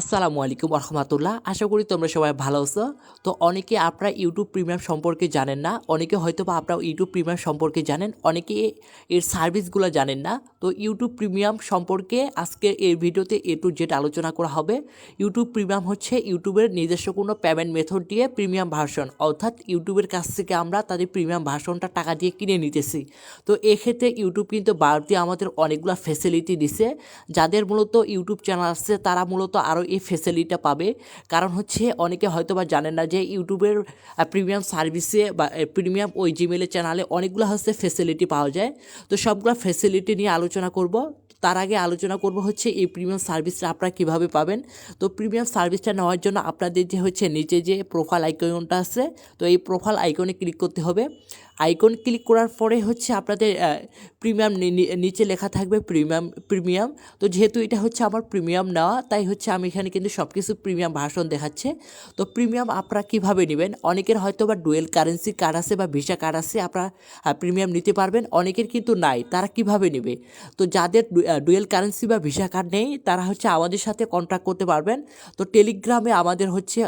আসসালামু আলাইকুম রহমতুল্লাহ আশা করি তোমরা সবাই ভালো আছো। তো অনেকে আপনারা ইউটিউব প্রিমিয়াম সম্পর্কে জানেন না, অনেকে হয়তো বা আপনারা ইউটিউব প্রিমিয়াম সম্পর্কে জানেন, অনেকে এর সার্ভিসগুলো জানেন না। তো ইউটিউব প্রিমিয়াম সম্পর্কে আজকে এই ভিডিওতে এ টু জেড আলোচনা করা হবে। ইউটিউব প্রিমিয়াম হচ্ছে ইউটিউবের নিজস্ব কোনো পেমেন্ট মেথড দিয়ে প্রিমিয়াম ভার্সন অর্থাৎ ইউটিউবের কাছ থেকে আমরা তাদের প্রিমিয়াম ভার্সনটা টাকা দিয়ে কিনে নিতেছি। তো এক্ষেত্রে ইউটিউব কিন্তু বাড়তি আমাদের অনেকগুলো ফেসিলিটি দিছে, যাদের মূলত ইউটিউব চ্যানেল আছে, তারা মূলত আরও এই ফেসিলিটিটা পাবে। কারণ হচ্ছে অনেকে হয়তো বা জানেন না যে ইউটিউবের প্রিমিয়াম সার্ভিসে বা প্রিমিয়াম ওই জিমেলের চ্যানেলে অনেকগুলো হচ্ছে ফেসিলিটি পাওয়া যায়। তো সবগুলো ফেসিলিটি নিয়ে আলোচনা করব। তার আগে আলোচনা করব হচ্ছে এই প্রিমিয়াম সার্ভিসটা আপনারা কীভাবে পাবেন। তো প্রিমিয়াম সার্ভিসটা নেওয়ার জন্য আপনাদের যে হচ্ছে নিচে যে প্রোফাইল আইকনটা আছে, তো এই প্রোফাইল আইকনে ক্লিক করতে হবে। আইকন ক্লিক করার পরে হচ্ছে আপনাদের প্রিমিয়াম নিচে লেখা থাকবে প্রিমিয়াম প্রিমিয়াম তো যেহেতু এটা হচ্ছে আমার প্রিমিয়াম নেওয়া, তাই হচ্ছে আমি এখানে কিন্তু সব কিছু প্রিমিয়াম ভাষণ দেখাচ্ছে। তো প্রিমিয়াম আপনারা কীভাবে নেবেন? অনেকের হয়তো বা ডুয়েল কারেন্সি কার্ড আছে বা ভিসা কার্ড আছে, আপনারা প্রিমিয়াম নিতে পারবেন। অনেকের কিন্তু নাই, তারা কীভাবে নেবে? তো যাদের ডুয়েল কারেন্সি বা ভিসা কার্ড নেই, তারা হচ্ছে আমাদের সাথে কন্ট্যাক্ট করতে পারবেন। তো টেলিগ্রামে আমাদের হচ্ছে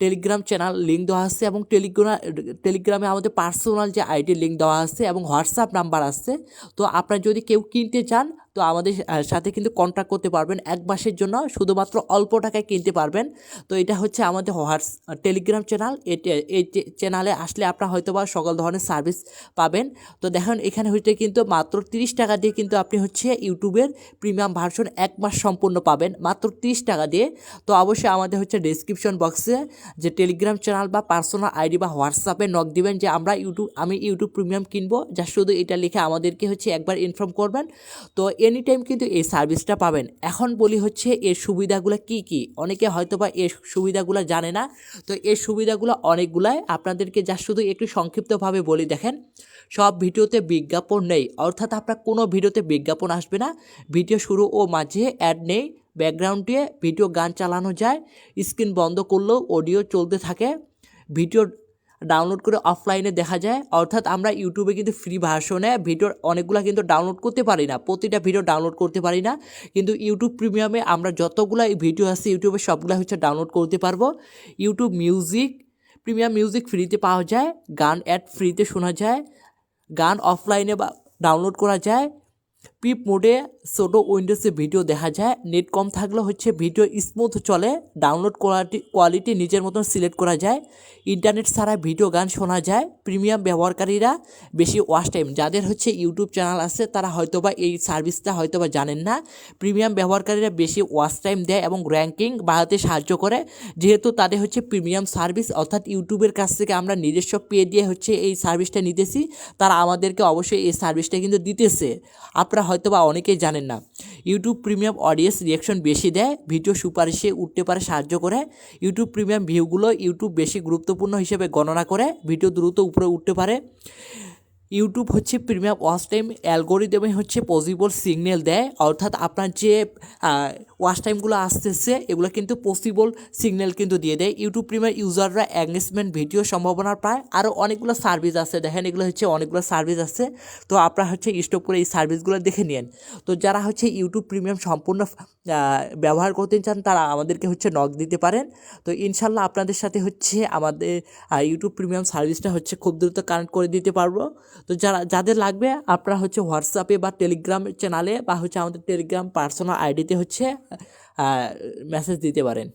টেলিগ্রাম চ্যানেল লিঙ্ক দেওয়া আছে এবং টেলিগ্রাম টেলিগ্রামে আমাদের পার্সোনাল যে আইডি লিঙ্ক দেওয়া আছে এবং হোয়াটসঅ্যাপ নাম্বার আছে। তো আপনারা যদি কেউ কিনতে চান তো আমাদের সাথে কিন্তু কন্ট্যাক্ট করতে পারবেন এক মাসের জন্য, শুধুমাত্র অল্প টাকায় কিনতে পারবেন। তো এটা হচ্ছে আমাদের হোয়াটস, টেলিগ্রাম চ্যানেল এই চ্যানেলে আসলে আপনারা হয়তো বা সকল ধরনের সার্ভিস পাবেন। তো দেখেন, এখানে হচ্ছে কিন্তু মাত্র তিরিশ টাকা দিয়ে কিন্তু আপনি হচ্ছে ইউটিউবের প্রিমিয়াম ভার্সন এক মাস সম্পূর্ণ পাবেন, মাত্র তিরিশ টাকা দিয়ে। তো অবশ্যই আমাদের হচ্ছে ডিসক্রিপশন বক্সে যে টেলিগ্রাম চ্যানেল বা পার্সোনাল আইডি বা হোয়াটসঅ্যাপে নক দিবেন যে আমরা ইউটিউব, আমি ইউটিউব প্রিমিয়াম কিনবো, যা শুধু এটা লিখে আমাদেরকে হচ্ছে একবার ইনফর্ম করবেন। তো এনি টাইম কিন্তু এই সার্ভিসটা পাবেন। এখন বলি হচ্ছে এর সুবিধাগুলো কি কি? অনেকে হয়তো বা এর সুবিধাগুলো জানে না। তো এর সুবিধাগুলো অনেকগুলাই। আপনাদেরকে যা শুধু একটু সংক্ষিপ্তভাবে বলি দেখেন, সব ভিডিওতে বিজ্ঞাপন নেই। অর্থাৎ আপনার কোনো ভিডিওতে বিজ্ঞাপন আসবে না। ভিডিও শুরু ও মাঝে অ্যাড নেই। ব্যাকগ্রাউন্ডে ভিডিও গান চালানো যায়। স্ক্রিন বন্ধ করলেও অডিও চলতে থাকে। ভিডিও ডাউনলোড করে অফলাইনে দেখা যায়। অর্থাৎ আমরা ইউটিউবে কিন্তু ফ্রি ভার্সনে ভিডিওর অনেকগুলো কিন্তু ডাউনলোড করতে পারি না। প্রতিটা ভিডিও ডাউনলোড করতে পারি না। কিন্তু ইউটিউব প্রিমিয়ামে আমরা যতগুলো ভিডিও আছে ইউটিউবে সবগুলো হচ্ছে ডাউনলোড করতে পারব। ইউটিউব মিউজিক প্রিমিয়াম মিউজিক ফ্রিতে পাওয়া যায়। গান অ্যাড ফ্রিতে শোনা যায়। গান অফলাইনে বা ডাউনলোড করা যায়। পিপ মোডে ছোটো উইন্ডোজে ভিডিও দেখা যায়। নেট কম থাকলে হচ্ছে ভিডিও স্মুথ চলে ডাউনলোড কোয়ালিটি কোয়ালিটি নিজের মতন সিলেক্ট করা যায়। ইন্টারনেট ছাড়া ভিডিও গান শোনা যায়। প্রিমিয়াম ব্যবহারকারীরা বেশি ওয়াচ টাইম যাদের হচ্ছে ইউটিউব চ্যানেল আছে, তারা হয়তোবা এই সার্ভিসটা হয়তোবা জানেন না। প্রিমিয়াম ব্যবহারকারীরা বেশি ওয়াচ টাইম দেয় এবং র্যাঙ্কিং বাড়াতে সাহায্য করে। যেহেতু তাদের হচ্ছে প্রিমিয়াম সার্ভিস অর্থাৎ ইউটিউবের কাছ থেকে আমরা নিজস্ব পে দিয়ে হচ্ছে এই সার্ভিসটা নিতেছি, তারা আমাদেরকে অবশ্যই এই সার্ভিসটা কিন্তু দিতেছে। আপনারা হয়তো বা অনেকেই জানেন না। ইউটিউব প্রিমিয়াম অডিয়েন্স রিয়াকশন বেশি দেয় ভিডিও সুপারিশে উঠতে পারে সাহায্য করে। ইউটিউব প্রিমিয়াম ভিউগুলো ইউটিউব বেশি গুরুত্বপূর্ণ হিসেবে গণনা করে ভিডিও দ্রুত উপরে উঠতে পারে। ইউটিউব হচ্ছে প্রিমিয়াম ওয়াচ টাইম অ্যালগোরিদমে হচ্ছে পসিবল সিগন্যাল দেয়, অর্থাৎ আপনার যে ওয়াচ টাইমগুলো আসতেছে, এগুলো কিন্তু পসিবল সিগন্যাল কিন্তু দিয়ে দেয়। ইউটিউব প্রিমিয়ার ইউজাররা অ্যাঙ্গেজমেন্ট ভিডিও সম্ভাবনা পায় আরও অনেকগুলো সার্ভিস আছে। দেখেন এগুলো হচ্ছে অনেকগুলো সার্ভিস আছে। তো আপনারা হচ্ছে স্টপ করে এই সার্ভিসগুলো দেখে নিন তো যারা হচ্ছে ইউটিউব প্রিমিয়াম সম্পূর্ণ ব্যবহার করতে চান, তারা আমাদেরকে হচ্ছে নক দিতে পারেন। তো ইনশাল্লাহ আপনাদের সাথে হচ্ছে আমাদের ইউটিউব প্রিমিয়াম সার্ভিসটা হচ্ছে খুব দ্রুত কানেক্ট করে দিতে পারব। তো যারা, যাদের লাগবে, আপনারা হচ্ছে হোয়াটসঅ্যাপে বা টেলিগ্রাম চ্যানেলে বা হচ্ছে আমাদের টেলিগ্রাম পার্সোনাল আইডিতে হচ্ছে মেসেজ দিতে পারেন।